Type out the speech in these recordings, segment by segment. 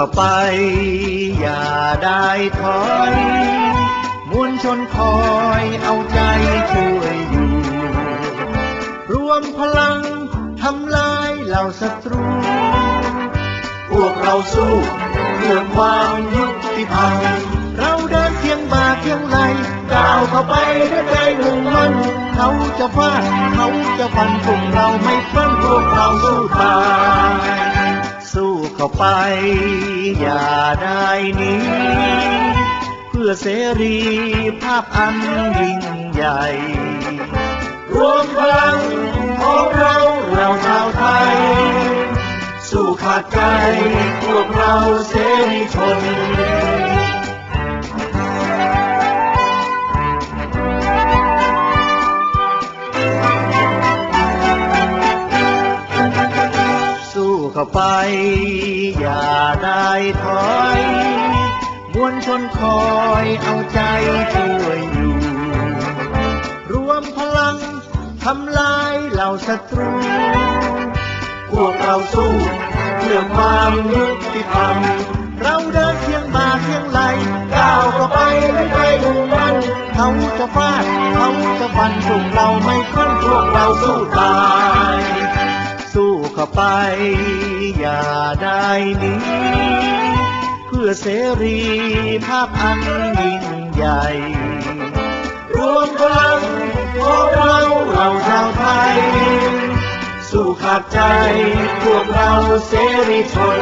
ข้าไป อย่าได้ถอย มวลชนคอยเอาใจช่วยอยู่ รวมพลังทำลายเหล่าศัตรู พวกเราสู้เพื่อความยุติธรรมเราเดินเคียงบ่าเคียงไหลก้าวเข้าไปด้วยใจมุ่งมั่นเขาจะฟาดเขาจะฟันพวกเราไม่ฟันพวกเราสู้ตาย เข้าไป อย่าได้หนีเพื่อเสรีภาพอันยิ่งใหญ่ รวมพลังของเราเราชาวไทย สู้ขาดใจพวกเราเสรีชน อย่าได้ถอย มวลชนคอยเอาใจช่วยอยู่ รวมพลังทำลายเหล่าศัตรู พวกเราสู้เพื่อความยุติธรรม เราเดินเคียงบ่าเคียงไหลก้าวเข้าไปด้วยใจมุ่งมั่นเขาจะฟาดเขาจะฟันพวกเราไม่คลั่นพวกเราสู้ตาย ไป อย่าได้หนีเพื่อเสรีภาพอันยิ่งใหญ่ รวมพลังของเราเราชาวไทย สู้ขาดใจพวกเราเสรีชน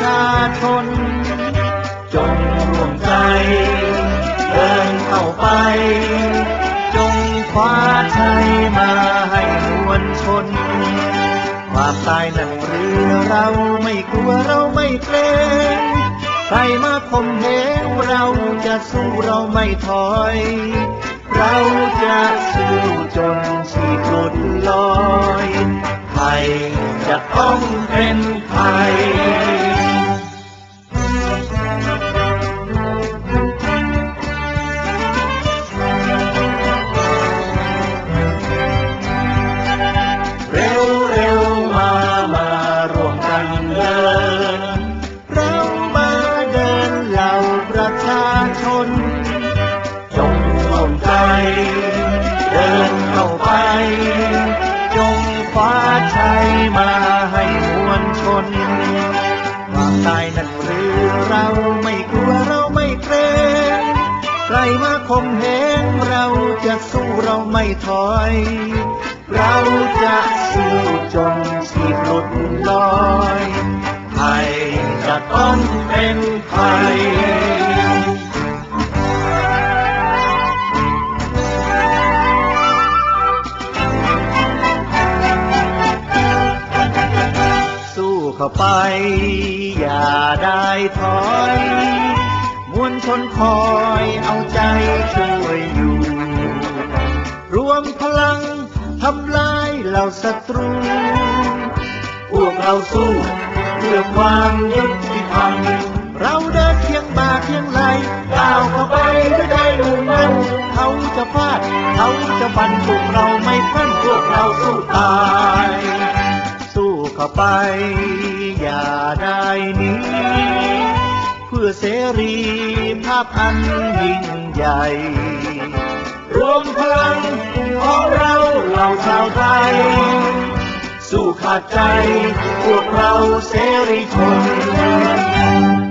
ชาชน จงรวมใจ เดินเข้าไป จงคว้าชัยมาให้มวลชน ความตายนั้นเรือเราไม่กลัวเราไม่เกรงใครมาข่มเหงเราจะสู้เราไม่ถอย เดินเข้าไป จงคว้าชัยมาให้มวลชนความตายนั้นหรือเราไม่กลัวเราไม่เกรงใครมาข่มเหงเราจะสู้เราไม่ถอย เราจะสู้จนชีพหลุดลอยไทยจะต้องเป็นไทย ไป อย่าได้ถอย มวลชนคอยเอาใจช่วยอยู่ รวมพลังทำลายเหล่าศัตรูพวกเราสู้เพื่อความยุติธรรมเราเดินเคียงบ่าเคียงไหลก้าวเข้าไปด้วยใจมุ่งมั่นเขาจะฟาดเขาจะฟันพวกเราไม่ฟันพวกเราสู้ตาย สู้เข้าไป นีเพื่อเสรีภาพอันยิ่งใหญ่ รวมพลังของเราเหล่าชาวไทย สู้ขาดใจพวกเราเสรีชน